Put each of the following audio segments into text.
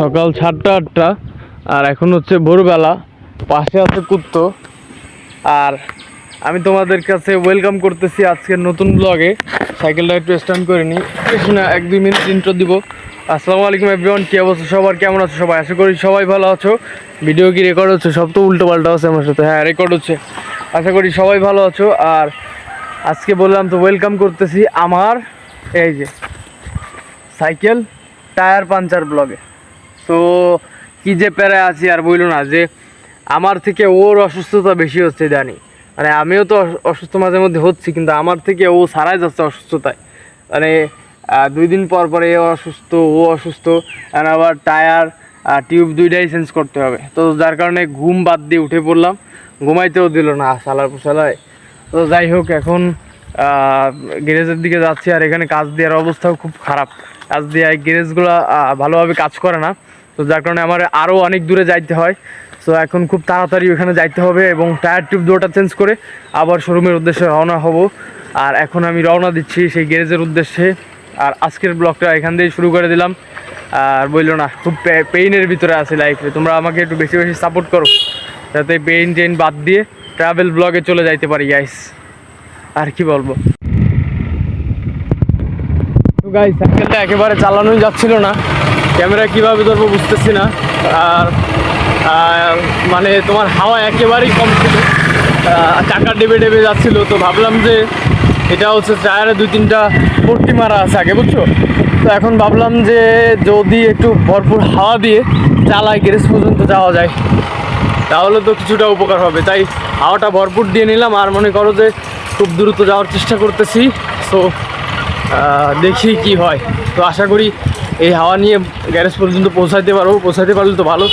সকাল সাতটা আটটা, আর এখন হচ্ছে ভোরবেলা। পাশে আছে কুত্তো। আর আমি তোমাদের কাছে ওয়েলকাম করতেছি আজকের নতুন ব্লগে সাইকেলটা একটু স্ট্যান্ড করে নিই। না এক দুই মিনিট ইন্ট্রো দিব। আসসালামু আলাইকুম এভরিওয়ান কী অবস্থা? সবার কেমন আছো? সবাই আশা করি সবাই ভালো আছো। ভিডিও কি রেকর্ড হচ্ছে? সব তো উল্টো পাল্টা আছে আমার সাথে। হ্যাঁ রেকর্ড হচ্ছে। আশা করি সবাই ভালো আছো। আর আজকে বললাম তো ওয়েলকাম করতেছি আমার এই যে সাইকেল টায়ার পাঞ্চার ব্লগে তো কি যে প্যারায় আছি আর বইলো না যে আমার থেকে ওর অসুস্থতা বেশি হচ্ছে জানি মানে আমিও তো অসুস্থ মাঝে মধ্যে হচ্ছি, কিন্তু আমার থেকে ও সারাই যাচ্ছে অসুস্থতায়। মানে দুই দিন পর পরে এ অসুস্থ, ও অসুস্থ আবার টায়ার টিউব দুইটাই চেঞ্জ করতে হবে। তো যার কারণে ঘুম বাদ দিয়ে উঠে পড়লাম, ঘুমাইতেও দিল না সালার পোশালায়। তো যাই হোক, এখন গ্যারেজের দিকে যাচ্ছি আর এখানে কাজ দেওয়ার অবস্থাও খুব খারাপ। কাজ দিয়ে গ্যারেজগুলো ভালোভাবে কাজ করে না। তো যার কারণে আমার আরও অনেক দূরে যাইতে হয়। তো এখন খুব তাড়াতাড়ি ওখানে যাইতে হবে এবং টায়ার টিউব দুটা চেঞ্জ করে আবার শোরুমের উদ্দেশ্যে রওনা হব। আর এখন আমি রওনা দিচ্ছি সেই গ্যারেজের উদ্দেশ্যে। আর আজকের ব্লগটা এখান দিয়েই শুরু করে দিলাম। আর বলল না, খুব পেইনের ভিতরে আছে লাইফে তোমরা আমাকে একটু বেশি বেশি সাপোর্ট করো। যাতে পেইন টেইন বাদ দিয়ে ট্রাভেল ব্লগে চলে যাইতে পারি গাইস আর কি বলব? গাইস সাইকেলটা একেবারে চালানোই যাচ্ছিল না। ক্যামেরা কীভাবে ধরবো বুঝতেছি না। আর মানে তোমার হাওয়া একেবারেই কম ছিল। চাকা ডেবে ডেবে যাচ্ছিল। তো ভাবলাম যে এটা হচ্ছে টায়ারে দুই তিনটা পট্টি মারা আছে আগে, বুঝছ? তো এখন ভাবলাম যে যদি একটু ভরপুর হাওয়া দিয়ে চালায় গ্যারেজ পর্যন্ত যাওয়া যায়, তাহলে তো কিছুটা উপকার হবে। তাই হাওয়াটা ভরপুর দিয়ে নিলাম আর মনে করো যে খুব দ্রুত যাওয়ার চেষ্টা করতেছি। সো দেখি কি হয়। তো আশা করি এই হাওয়া নিয়ে গ্যারেজ পর্যন্ত পৌঁছাইতে পারব, পৌঁছাইতে পারলে তো ভালো।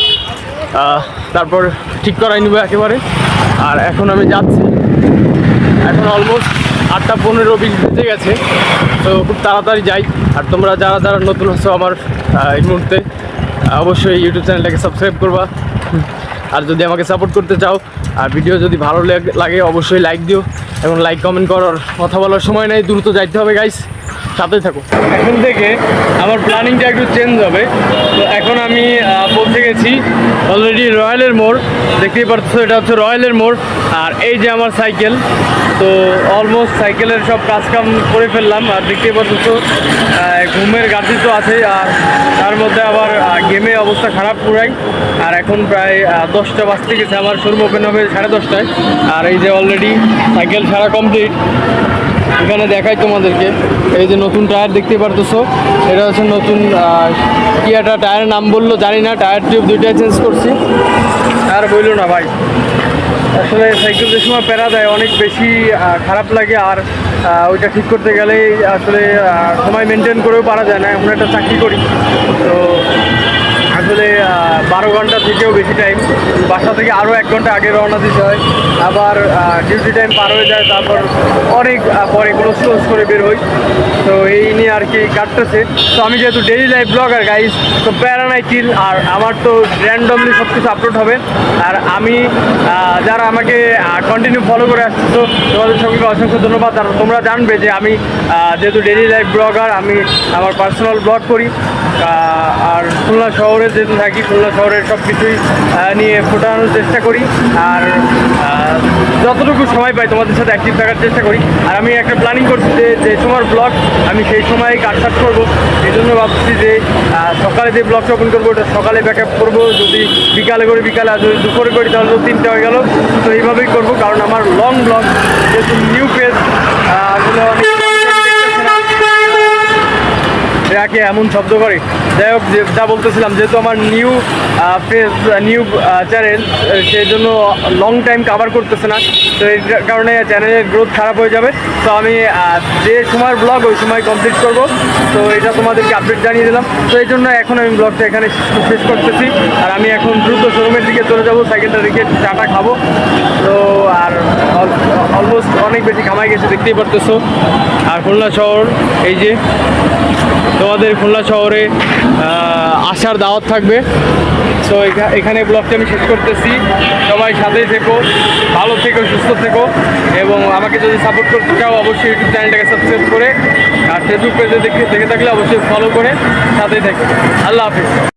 তারপর ঠিক করাই নেব একেবারে। আর এখন আমি যাচ্ছি। এখন অলমোস্ট আটটা পনেরো, বিশ বেজে গেছে। তো খুব তাড়াতাড়ি যাই। আর তোমরা যারা যারা নতুন আছো আমার এই মুহূর্তে অবশ্যই ইউটিউব চ্যানেলটাকে সাবস্ক্রাইব করবা। আর যদি আমাকে সাপোর্ট করতে চাও, আর ভিডিও যদি ভালো লাগে অবশ্যই লাইক দিও। এবং লাইক কমেন্ট করার কথা বলার সময় নেই, দ্রুত যাইতে হবে গাইস সাথে থাকো। এখন থেকে আমার প্ল্যানিংটা একটু চেঞ্জ হবে। তো এখন আমি পৌঁছে গেছি অলরেডি রয়্যালের মোড়। দেখতেই পাচ্ছ, এটা হচ্ছে রয়্যালের মোড়। আর এই যে আমার সাইকেল, তো অলমোস্ট সাইকেলের সব কাজকাম করে ফেললাম। আর দেখতেই পাচ্ছ ঘুমের গাড়ি তো আছে আর তার মধ্যে আবার গেমে অবস্থা খারাপ পুরাই। আর এখন প্রায় দশটা বাজতে গেছে। আমার শোরুম ওপেন হবে সাড়ে দশটায়। আর এই যে অলরেডি সাইকেল ছাড়া কমপ্লিট এখানে দেখাই তোমাদেরকে। এই যে নতুন টায়ার দেখতে পারতেছো। এটা হচ্ছে নতুন কি একটা টায়ারের নাম বলল, জানি না, টায়ার টিউব দুইটাই চেঞ্জ করছি। আর বলল না ভাই। আসলে সাইকেল যে সময় প্যারা দেয়, অনেক বেশি খারাপ লাগে। আর ওইটা ঠিক করতে গেলে আসলে সময় মেনটেন করেও পারা যায় না। এমন একটা চাকরি করি। তো আসলে বারো ঘণ্টা থেকেও বেশি টাইম বাসা থেকে আরও এক ঘণ্টা আগে রওনা দিতে হয়। আবার ডিউটি টাইম পার হয়ে যায়, তারপর অনেক পরে ক্লোজ ক্লোজ করে বের হই। তো এই নিয়ে আর কি কাটতেছে। তো আমি যেহেতু ডেইলি লাইফ ব্লগার গাইজ তো প্যারা নাই কিল আর আমার তো র্যান্ডমলি সব কিছু আপলোড হবে। আর আমি যারা আমাকে কন্টিনিউ ফলো করে আসছে তো তোমাদের সবাইকে অসংখ্য ধন্যবাদ। আর তোমরা জানবে যে আমি যেহেতু ডেইলি লাইফ ব্লগার আমি আমার পার্সোনাল ব্লগ করি। আর খুলনা শহরে যেহেতু থাকি, খুলনা শহরের সব কিছুই নিয়ে ফোটানোর চেষ্টা করি। আর যতটুকু সময় পাই তোমাদের সাথে অ্যাক্টিভ থাকার চেষ্টা করি। আর আমি একটা প্ল্যানিং করছি যে যে সময় ব্লগ আমি সেই সময় কাটসাট করব। এই জন্য ভাবছি যে সকালে যে ব্লগটা ওপেন করব, ওটা সকালে ব্যাক আপ করব। যদি বিকালে করি বিকালে, আর যদি দুপুরে করি, তাহলে তো তিনটে হয়ে গেল। তো এইভাবেই করব, কারণ আমার লং ব্লগ যেহেতু নিউ পেজ অনেক এরাকে এমন শব্দ করে। যাই হোক, যা বলতেছিলাম, যেহেতু আমার নিউ ফেস নিউ চ্যানেল সেই জন্য লং টাইম কাভার করতেছে না। তো এই কারণে চ্যানেলের গ্রোথ খারাপ হয়ে যাবে। তো আমি যে সময় ব্লগ ওই সময় কমপ্লিট করব। তো এটা তোমাদেরকে আপডেট জানিয়ে দিলাম। তো এই জন্য এখন আমি ব্লগটা এখানে শেষ করতেছি। আর আমি এখন দ্রুত শোরুমের দিকে চলে যাব। সাইকেলটা রেখে চাটা খাব। তো, আর অলমোস্ট অনেক বেশি কামাই গেছে, দেখতেই পারতেছো। আর খুলনা শহর, এই যে, তোমাদের খুলনা শহরে আসার দাওয়াত থাকবে। সো এখানে ব্লগটা আমি শেষ করতেছি। সবাই সাথেই থেকো, ভালো থেকো, সুস্থ থেকো। এবং আমাকে যদি সাপোর্ট করতে চাও, অবশ্যই ইউটিউব চ্যানেলটাকে সাবস্ক্রাইব করে, আর ফেসবুক পেজে দেখে দেখে থাকলে অবশ্যই ফলো করে, সাথেই থেকো। আল্লাহ হাফিজ।